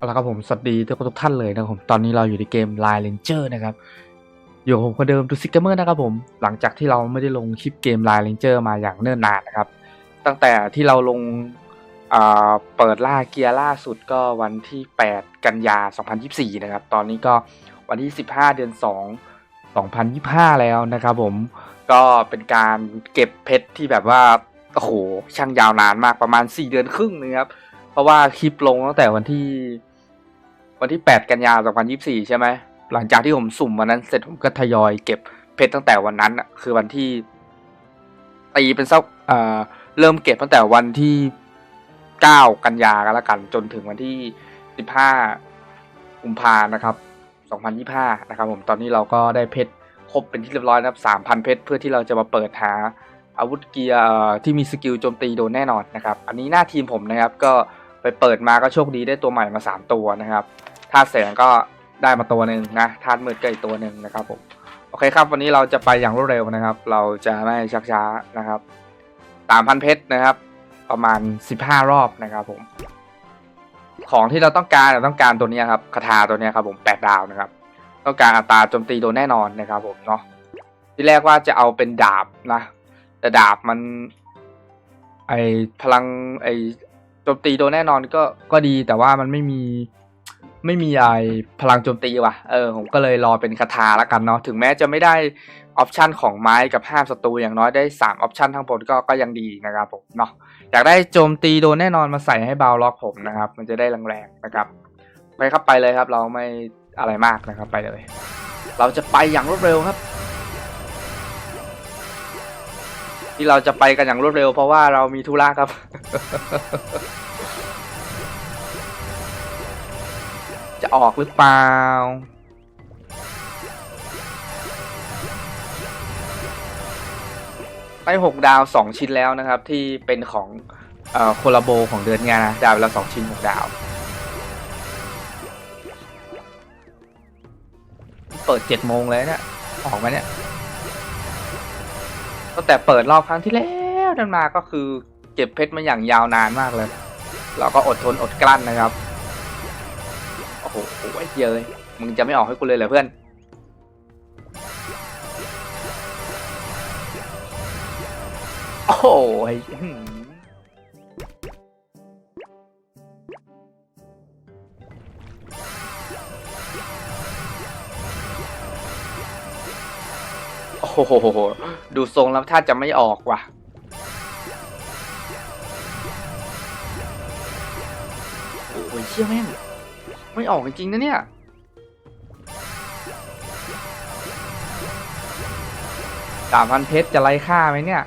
เอาละครับผม สวัสดีทุกทุกท่านเลยนะครับผม ตอนนี้เราอยู่ในเกม Line Ranger นะครับ อยู่ผมคนเดิมดูซิกเกอร์นะครับผม หลังจากที่เราไม่ได้ลงคลิปเกม Line Ranger มาอย่างเนิ่นนานนะครับ ตั้งแต่ที่เราลงอ่าเปิดล่าเกียร์ล่าสุดก็วันที่ 8 กันยา 2024 นะครับ ตอนนี้ก็วันที่ 15 เดือน 2 2025 แล้วนะครับผม ก็เป็นการเก็บเพชรที่แบบว่า โอ้โห ช่างยาวนานมากประมาณ 4 เดือนครึ่งนะครับ เพราะว่าคลิปลงตั้งแต่วันที่ วันที่ 8 กันยา2024 ใช่ไหม หลังจากที่ผมสุ่มวันนั้นเสร็จผมก็ทยอยเก็บเพชรตั้งแต่วันนั้นอะคือวันที่ตีเป็นสักเอ่อเริ่มเก็บตั้งแต่วันที่ 9 กันยากันล้วกัน จนถึงวันที่ 15 กุมภานะครับ 2025 นะครับผมตอนนี้เราก็ได้เพชรครบเป็นที่เรียบร้อยนะครับ 3,000 เพชรเพื่อที่เราจะมาเปิดหาอาวุธเกียร์ที่มีสกิลโจมตีโดนแน่นอนนะครับ อันนี้หน้าทีมผมนะครับก็ไปเปิดมาก็โชคดีได้ตัวใหม่มา 3 ตัวนะครับ ธาตุแสงก็ได้มาตัวหนึ่งนะธาตุมืดก็อีกตัวหนึ่งนะครับผมโอเคครับ วันนี้เราจะไปอย่างรวดเร็วนะครับ เราจะไม่ชักช้านะครับสามพันเพชรนะครับ ประมาณ 15 รอบนะครับผม ของที่เราต้องการเราต้องการตัวนี้ครับคาถาตัวนี้ครับผมแปดดาวนะครับ ต้องการอัตราโจมตีโดนแน่นอนนะครับผมเนาะที่แรกว่าจะเอาเป็นดาบนะ แต่ดาบมัน ไอพลังไอโจมตีโดนแน่นอนก็ก็ดีแต่ว่ามันไม่มี ไม่มีไอพลังโจมตีว่ะ เออผมก็เลยรอเป็นคาถาละกันเนาะ ถึงแม้จะไม่ได้ออปชันของไม้กับห้ามศัตรูอย่างน้อยได้3ออปชันทั้งบนก็ก็ยังดีนะครับผมเนาะ อยากได้โจมตีโดนแน่นอนมาใส่ให้บาวล็อกผมนะครับ มันจะได้แรงๆนะครับ ไปครับไปเลยครับ เราไม่อะไรมากนะครับไปเลย เราจะไปอย่างรวดเร็วครับ ที่เราจะไปกันอย่างรวดเร็ว เพราะว่าเรามีธุระครับ ออกหรือเปล่าได้หกดาวสองชิ้นแล้วนะครับ ที่เป็นของเอ่อโคลาโบของเดือนงานนะดาวละสองชิ้นหกดาว เปิดเจ็ดโมงเลยเนี่ยออกมาเนี่ยตั้งแต่เปิดรอบครั้งที่แล้วนั่นมาก็คือเก็บเพชรมาอย่างยาวนานมากเลย เราก็อดทนอดกลั้นนะครับ โอ้โหไอ้เยอะมึงจะไม่ออกให้กูเลยเหรอเพื่อนโอ้โหโอ้โห ดูทรงแล้วถ้าจะไม่ออกว่ะ โอ้ยเชี่ยแม่ง ไม่ออกจริงๆนะเนี่ยสามพันเพชรจะไร้ค่าไหมเนี่ย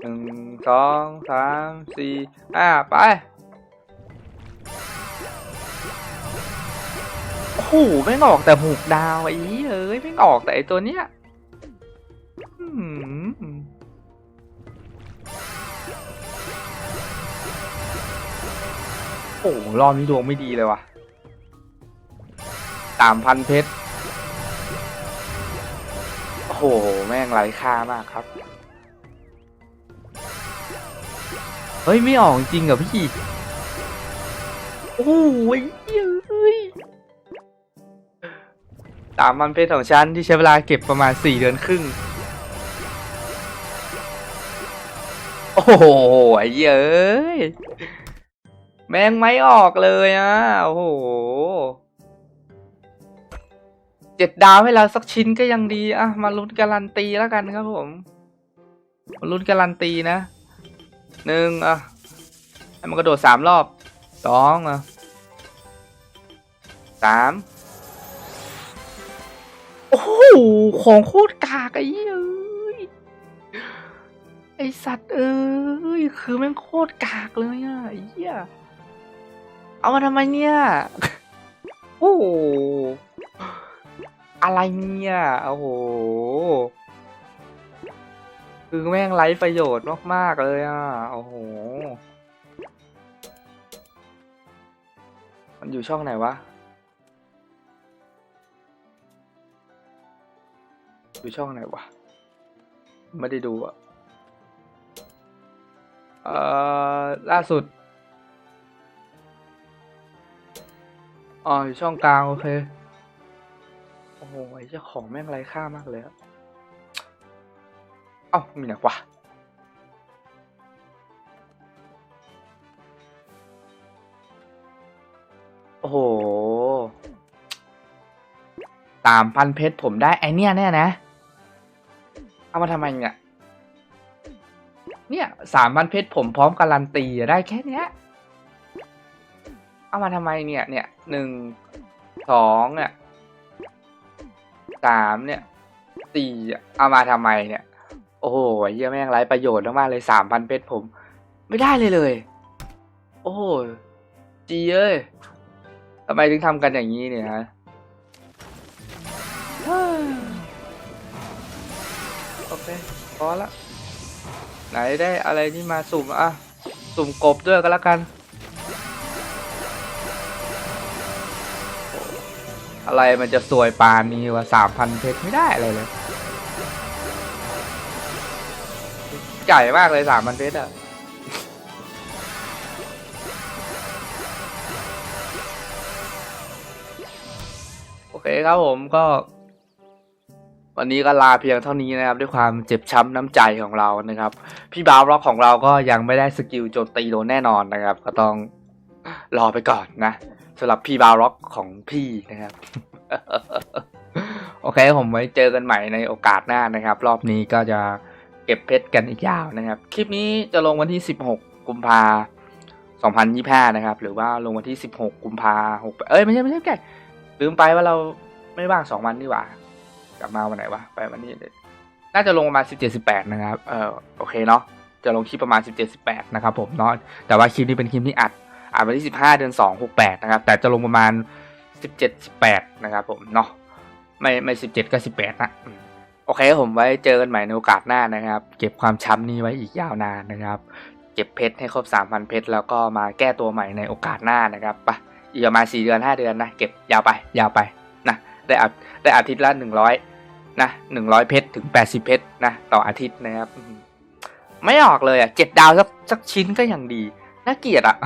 หนึ่งสองสามสี่ห้าไป โอ้โหไม่ออกแต่หกดาวไอ้เอ้ยไม่ออกแต่ไอตัวเนี้ย โอ้โหรอบนี้ดวงไม่ดีเลยว่ะสามพันเพชร โอ้โห แม่งไร้ค่ามากครับ เฮ้ย ไม่ออกจริงเหรอพี่ โอ้ยเฮ้ยสามพันเพชรของฉันที่ใช้เวลาเก็บประมาณสี่เดือนครึ่ง โอ้โห ไอ้เย้ย แมงไม่ออกเลยอะโอ้โหเจ็ดดาวให้เราสักชิ้นก็ยังดีอะมาลุ้นการันตีแล้วกันครับผมมาลุ้นการันตีนะหนึ่งอะให้มันกระโดดสามรอบสองอะสามโอ้โหของโคตรกากไอ้เหี้ยเอ้ยไอสัตว์เอ้ยคือแม่งโคตรกากเลยอะไอ้เหี้ย เอามาทำไมเนี่ย โอ้โห อะไรเนี่ย โอ้โห คือแม่งไร้ประโยชน์มาก ๆ เลยอะ โอ้โห มันอยู่ช่องไหนวะ อยู่ช่องไหนวะ ไม่ได้ดูอะ เอ่อ ล่าสุด อ๋ออยู่ช่องกลาง โอเค โอ้โหไอ้เจ้าของแม่งไรค่ามากเลยอะเอ้ามีไหนวะโอ้โห ตามพันเพชรผมได้ ไอเนี้ยแน่นะ เอามาทำไมเนี่ย เนี่ยสามพันเพชรผมพร้อมการันตีได้แค่เนี้ย เอามาทำไมเนี่ยเนี่ยหนึ่งสองเนี่ยสามเนี่ยสี่เอามาทำไมเนี่ย โอ้โหเยี่ยแม่งไรประโยชน์มากๆเลยสามพันเพชรผม ไม่ได้เลยเลย โอ้โหจีเอ้ยทำไมถึงทำกันอย่างนี้เนี่ยฮะโอเคพอละไหนได้อะไรที่มาสุ่มอะ สุ่มกบด้วยก็แล้วกัน อะไรมันจะสวยปานนี้วะสามพันเพชรไม่ได้อะไรเลยใหญ่มากเลยสามพันเพชรอะโอเคครับผมก็ วันนี้ก็ลาเพียงเท่านี้นะครับ ด้วยความเจ็บช้ำน้ำใจของเรานะครับ พี่บาวร็อกของเราก็ยังไม่ได้สกิลโจมตีโดนแน่นอนนะครับ ก็ต้องรอไปก่อนนะ สำหรับพี่บาวร็อกของพี่นะครับ โอเคผมไว้เจอกันใหม่ในโอกาสหน้านะครับ รอบนี้ก็จะเก็บเพชรกันอีกยาวนะครับ คลิปนี้จะลงวันที่ 16 กุมภา2025 นะครับ หรือว่าลงวันที่ 16 กุมภา6เอ้ยไม่ใช่ไม่ใช่แกลืมไปว่าเราไม่ว่างสองวันนี่หว่า กลับมาวันไหนวะไปวันนี้ น่าจะลงประมาณ 17 18 นะครับ เออโอเคเนาะจะลงคลิปประมาณ 17 18 นะครับผมเนาะแต่ว่าคลิปนี้เป็นคลิปที่อัด อัดวันที่ 15 เดือน 2 68 นะครับ แต่จะลงประมาณ 17 18 นะครับผมเนาะไม่ไม่ 17 ก็ 18 นะโอเคผมไว้เจอกันใหม่ในโอกาสหน้านะครับ เก็บความช้ำนี้ไว้อีกยาวนานนะครับ เก็บเพชรให้ครบ 3,000 เพชรแล้วก็มาแก้ตัวใหม่ในโอกาสหน้านะครับไปอีกประมาณ 4 เดือน 5 เดือนนะ เก็บยาวไปยาวไปนะได้อัดได้อาทิตย์ละ 100นะ100 เพชรถึง 80 เพชรนะต่ออาทิตย์นะครับไม่ออกเลยอะเจ็ดดาวสักสักชิ้นก็ยังดี น่าเกลียดอะ